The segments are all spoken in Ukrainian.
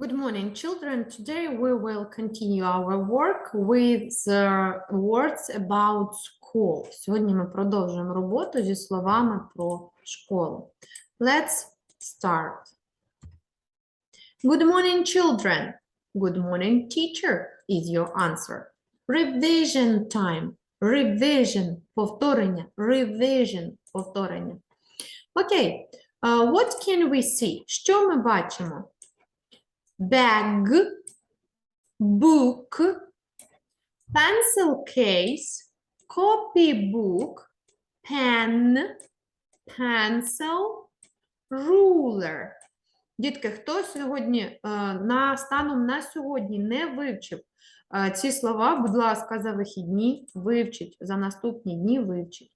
Good morning, children. Today we will continue our work with the words about school. Сьогодні ми продовжуємо роботу зі словами про школу. Let's start. Good morning, children. Good morning, teacher, is your answer. Revision time. Revision. Повторення. Revision. Повторення. Окей. Uh, what can we see? Що ми бачимо? Bag, book, pencil case, copybook, pen, pencil, ruler. Дітки, хто сьогодні е, на станом на сьогодні не вивчив е, ці слова, будь ласка, за вихідні вивчіть, за наступні дні вивчіть.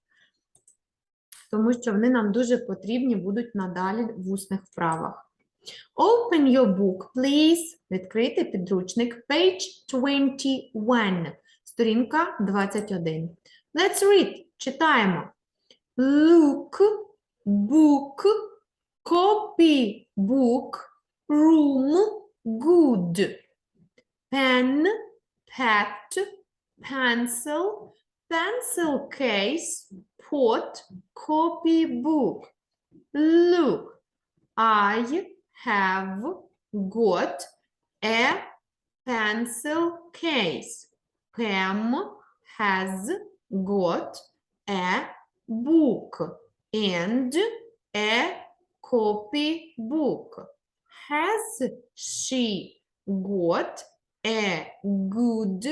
Тому що вони нам дуже потрібні будуть надалі в усних вправах. Open your book, please. Відкрийте підручник. Page 21. Сторінка 21. Let's read. Читаємо. Look, book, copy, book, room, good. Pen, pet, pencil, pencil case, pot, copy book. Look, I have got a pencil case. Pam has got a book and a copybook. Has she got a good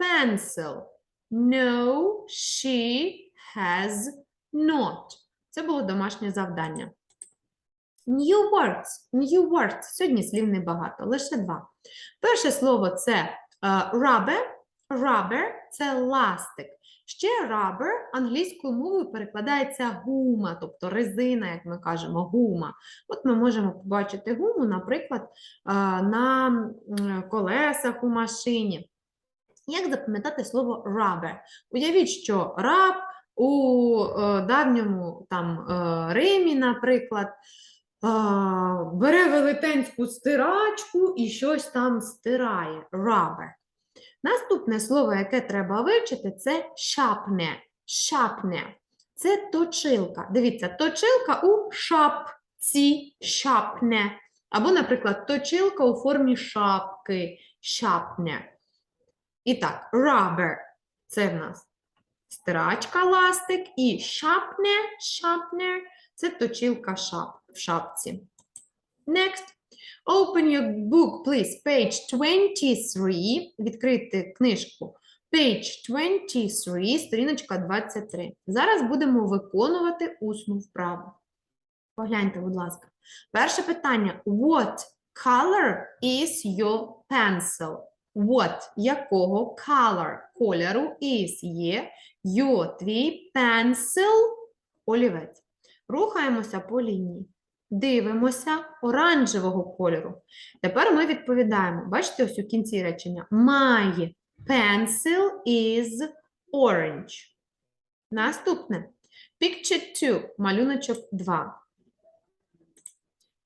pencil? No, she has not. Це було домашнє завдання. New words. New words. Сьогодні слів небагато, лише два. Перше слово це е, rubber. Rubber – це ластик. Ще rubber англійською мовою перекладається гума, тобто резина, як ми кажемо, гума. От ми можемо побачити гуму, наприклад, е, на колесах у машині. Як запам'ятати слово rubber? Уявіть, що раб у е, давньому там, е, Римі, наприклад, а, бере велетенську стирачку і щось там стирає. Rubber. Наступне слово, яке треба вивчити, це шапне. Шапне. Це точилка. Дивіться, точилка у шапці, шапне. Або, наприклад, точилка у формі шапки, шапне. І так, rubber – це в нас стирачка, ластик, і шапне, шапне – це точилка шап, в шапці. Next. Open your book, please. Page 23. Відкрити книжку. Page 23, сторіночка 23. Зараз будемо виконувати усну вправу. Погляньте, будь ласка. Перше питання. What color is your pencil? What, якого color, кольору is є your, твій pencil, олівець. Рухаємося по лінії. Дивимося оранжевого кольору. Тепер ми відповідаємо. Бачите, ось у кінці речення. My pencil is orange. Наступне. Picture 2. Малюночок 2.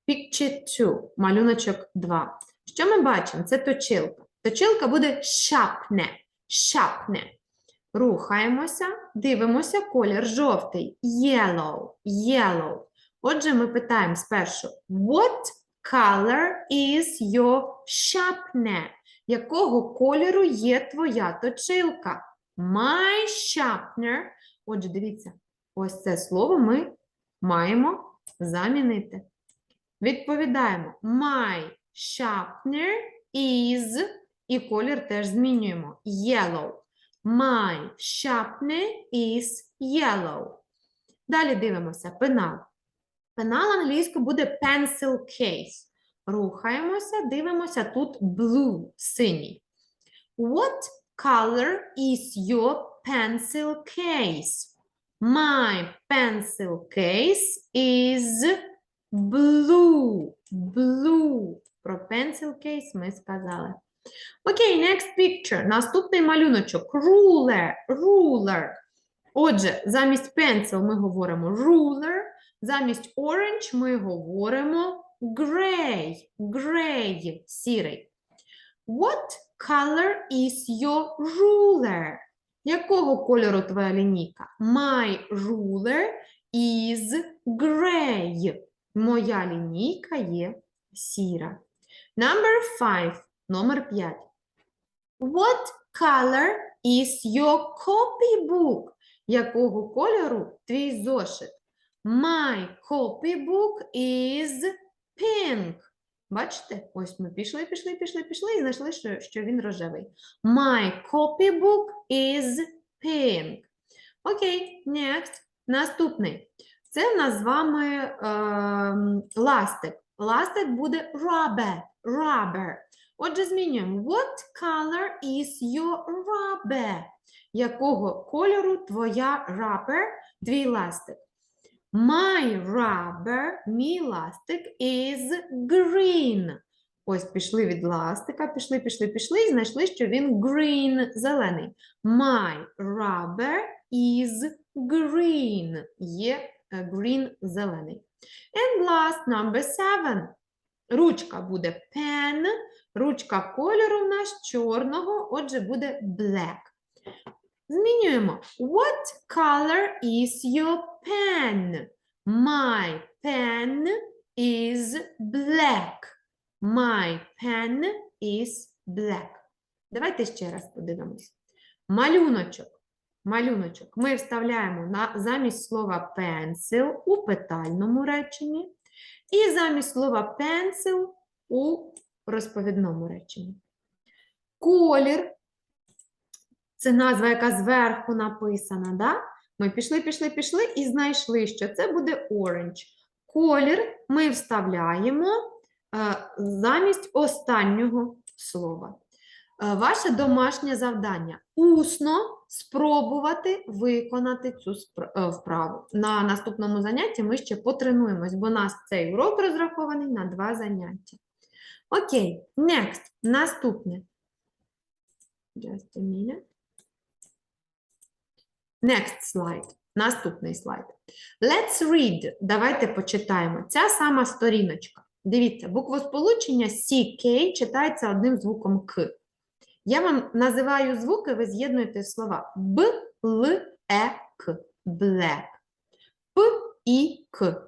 Picture 2. Малюночок 2. Що ми бачимо? Це точилка. Точилка буде шапне. Шапне. Рухаємося, дивимося колір жовтий. Yellow. Yellow. Отже, ми питаємо спершу: What color is your sharpener? Якого кольору є твоя точилка? My sharpener. Отже, дивіться, ось це слово ми маємо замінити. Відповідаємо: My sharpener is, і колір теж змінюємо. Yellow. My sharpener is yellow. Далі дивимося пенал. Пенал англійською буде pencil case. Рухаємося, дивимося тут blue, синій. What color is your pencil case? My pencil case is blue. Blue. Про pencil case ми сказали. Окей, okay, next picture. Наступний малюночок. Ruler. Ruler. Отже, замість pencil ми говоримо ruler. Замість orange ми говоримо gray, gray, сірий. What color is your ruler? Якого кольору твоя лінійка? My ruler is gray. Моя лінійка є сіра. Number five. Номер 5. What color is your copybook? Якого кольору твій зошит? My copybook is pink. Бачите? Ось ми пішли, пішли, пішли, пішли і знайшли, що, що він рожевий. My copybook is pink. Окей, next. Наступний. Це в нас з вами ем, ластик. Ластик буде rubber. rubber. Отже, змінюємо. What color is your rubber? Якого кольору твоя rubber, твій ластик? My rubber, мій ластик is green. Ось пішли від ластика, пішли, пішли, пішли і знайшли, що він green, зелений. My rubber is green. Є е, green зелений. And last, number seven. Ручка буде pen. Ручка кольору в нас чорного, отже, буде black. Змінюємо. What color is your pen? My pen is black. My pen is black. Давайте ще раз подивимось. Малюночок. Малюночок. Ми вставляємо на, замість слова pencil у питальному реченні і замість слова pencil у розповідному реченні. Колір це назва, яка зверху написана. Да? Ми пішли, пішли, пішли і знайшли, що це буде orange. Колір ми вставляємо е, замість останнього слова. Е, Ваше домашнє завдання усно спробувати виконати цю е, вправу. На наступному занятті ми ще потренуємось, бо у нас цей урок розрахований на два заняття. Окей, next. Наступне. Just a minute. Next slide. Наступний слайд. Let's read. Давайте почитаємо. Ця сама сторіночка. Дивіться, буквосполучення CK читається одним звуком К. Я вам називаю звуки, ви з'єднуєте слова Б, Л, Е, К. Black. П, І, К.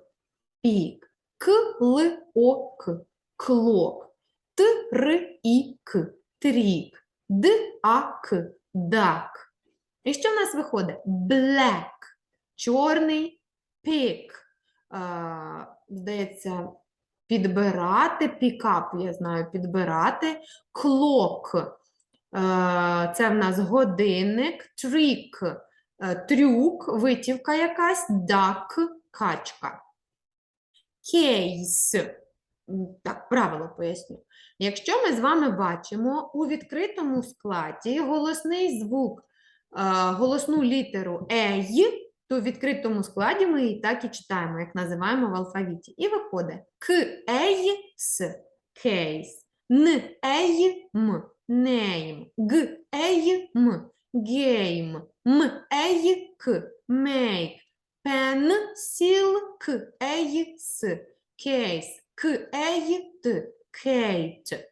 Пік. К, Л, О, К. Клок. Т, Р, І, К. Трік. Д, А, К. Дак. І що в нас виходить? Black. Чорний пік. Здається, підбирати, пікап, я знаю, підбирати. Клок. Це в нас годинник, трік, трюк, витівка якась, дак, качка. Кейс. Так, правило поясню. Якщо ми з вами бачимо у відкритому складі голосний звук, голосну літеру ей, то в відкритому складі ми її так і читаємо, як називаємо в алфавіті. І виходить к ей с кейс, н ей м name, г ей м game, м ей к make, pencil к ей с case, к ей т Kate.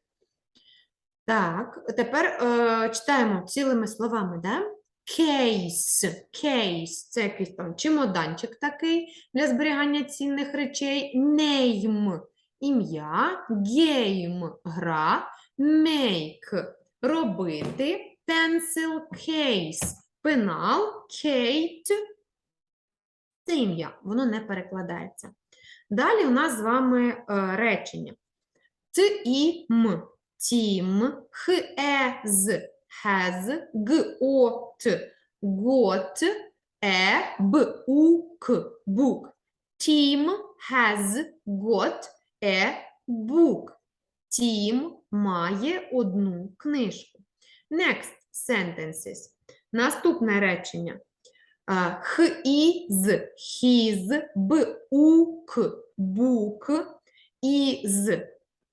Так, тепер е, читаємо цілими словами, да? Case, case, це якийсь там чемоданчик такий для зберігання цінних речей. Name – ім'я, game – гра, make – робити, pencil, case – пенал, Kate – це ім'я, воно не перекладається. Далі у нас з вами е, речення. Т, і, м. Тім, х, е, з, has, т, got, е, б, у, book. Тім has got a book. Тім має одну книжку. Next sentences. Наступне речення. І, his, у, к, book, із,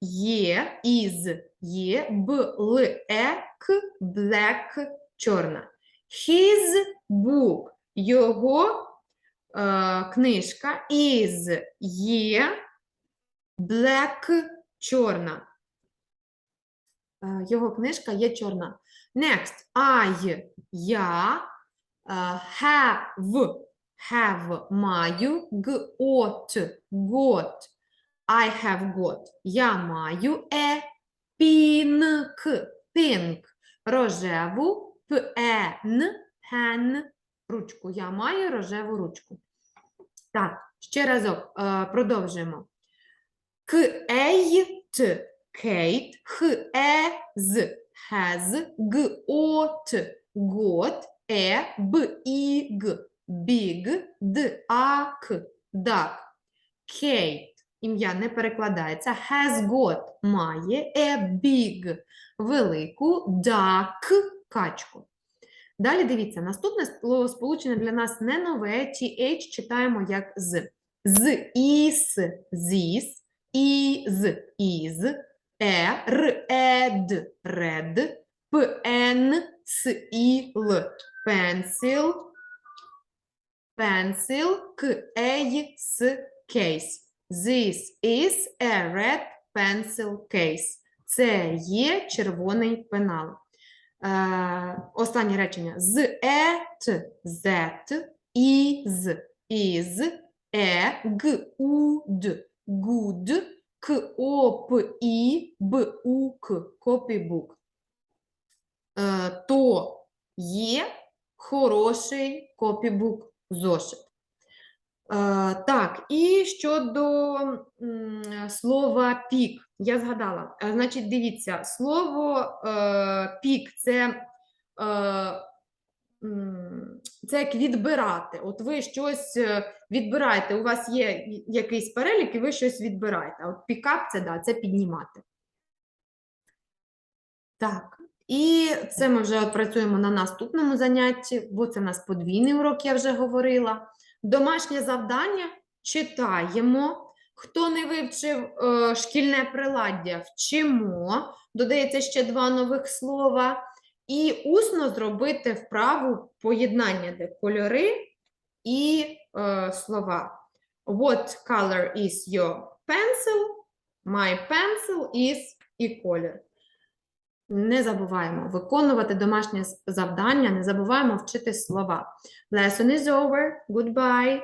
є, із, є, б, л, е, black, чорна. His book, його е, книжка, is, є, Black – чорна. Е, Його книжка є чорна. Next. I – я. Е, Have – have – маю. Got – got. I have got – я маю. A – pink – pink. Рожеву. Pen – pen. Ручку. Я маю рожеву ручку. Так, ще разок е, продовжуємо. Кейт, Кейт, хез, has, гот, гот, е, біг, біг, дак, дак. Кейт, ім'я не перекладається, has got, має, a big, велику, duck, качку. Далі дивіться, наступне словосполучення для нас не нове, TH читаємо як з. З, іс, зіс, із, із, е, ред, пен, с, і, л, пенсил, This is a red pencil case. Це є червоний пенал. Е, останнє речення. З, зет, із, із, е, г, у, д, гуд, к, о, п, і, б, у, к, копібук. Е, то є хороший копібук зошит. Е, так, і щодо слова пік, я згадала. Е, Значить, дивіться, слово е, пік це, це як відбирати. От ви щось відбираєте, у вас є якийсь перелік, і ви щось відбираєте. От пікап це да, це піднімати. Так, і це ми вже працюємо на наступному занятті, бо це в нас подвійний урок, я вже говорила. Домашнє завдання читаємо. Хто не вивчив е, шкільне приладдя, вчимо. Додається ще два нових слова. І усно зробити вправу поєднання, де кольори і е, слова. What color is your pencil? My pencil is і колір. Не забуваємо виконувати домашнє завдання, не забуваємо вчити слова. Lesson is over. Goodbye.